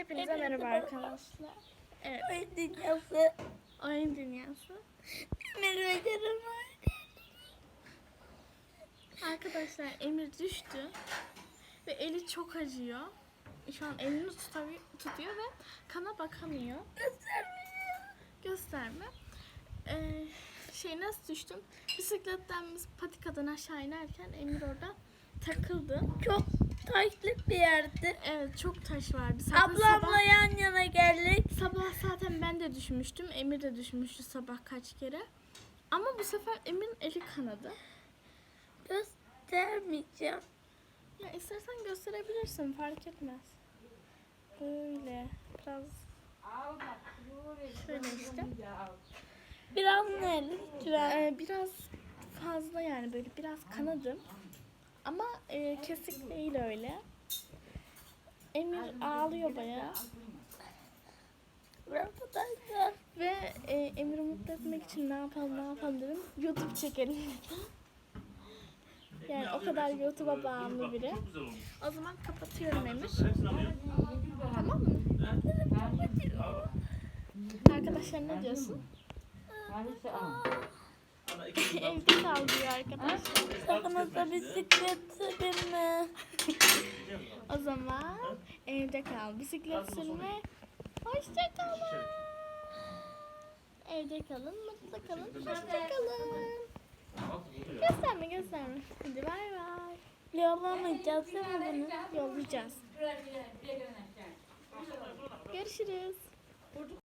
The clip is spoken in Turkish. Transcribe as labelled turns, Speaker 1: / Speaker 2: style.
Speaker 1: Hepinize merhaba arkadaşlar. Evet,
Speaker 2: Oyun dünyası.
Speaker 1: oyun dünyası.
Speaker 2: Emir Hoca'nın
Speaker 1: Arkadaşlar Emir düştü ve eli çok acıyor. Şu an elini tutuyor ve kana bakamıyor. Gösterme. Ee, şey nasıl düştüm? Bisikletten biz patikadan aşağı inerken Emir orada takıldı.
Speaker 2: Çok taşlık bir yerdi.
Speaker 1: Evet çok taş vardı. Zaten
Speaker 2: Ablamla
Speaker 1: sabah,
Speaker 2: yan yana geldik.
Speaker 1: sabah zaten ben de düşmüştüm. Emir de düşmüştü sabah kaç kere. Ama bu sefer Emir'in eli kanadı.
Speaker 2: Göstermeyeceğim.
Speaker 1: Ya istersen gösterebilirsin fark etmez. Böyle biraz şöyle işte.
Speaker 2: Biraz ne lütfen.
Speaker 1: Ee, biraz fazla yani böyle biraz kanadım. Ama e, kesik değil öyle. Emir ağlıyor bayağı.
Speaker 2: Arkadaşlar.
Speaker 1: Ve e, Emir'i mutlu etmek için ne yapalım ne yapalım dedim. YouTube çekelim dedim. Yani o kadar YouTube'a bağımlı biri. O zaman kapatıyorum Emir. Tamam mı? Arkadaşlar ne diyorsun?
Speaker 3: Daha
Speaker 1: Evde kal diyor arkadaşlar.
Speaker 2: Da bisiklet binme.
Speaker 1: O zaman evde kal. Bisiklet sürme. Hoşça kalın. Evde kalın, mutlu kalın, hoşça kalın. Gösterme gösterme. Hadi bay bay.
Speaker 2: Yollamayacağız değil mi bunu?
Speaker 1: Yollayacağız. Görüşürüz.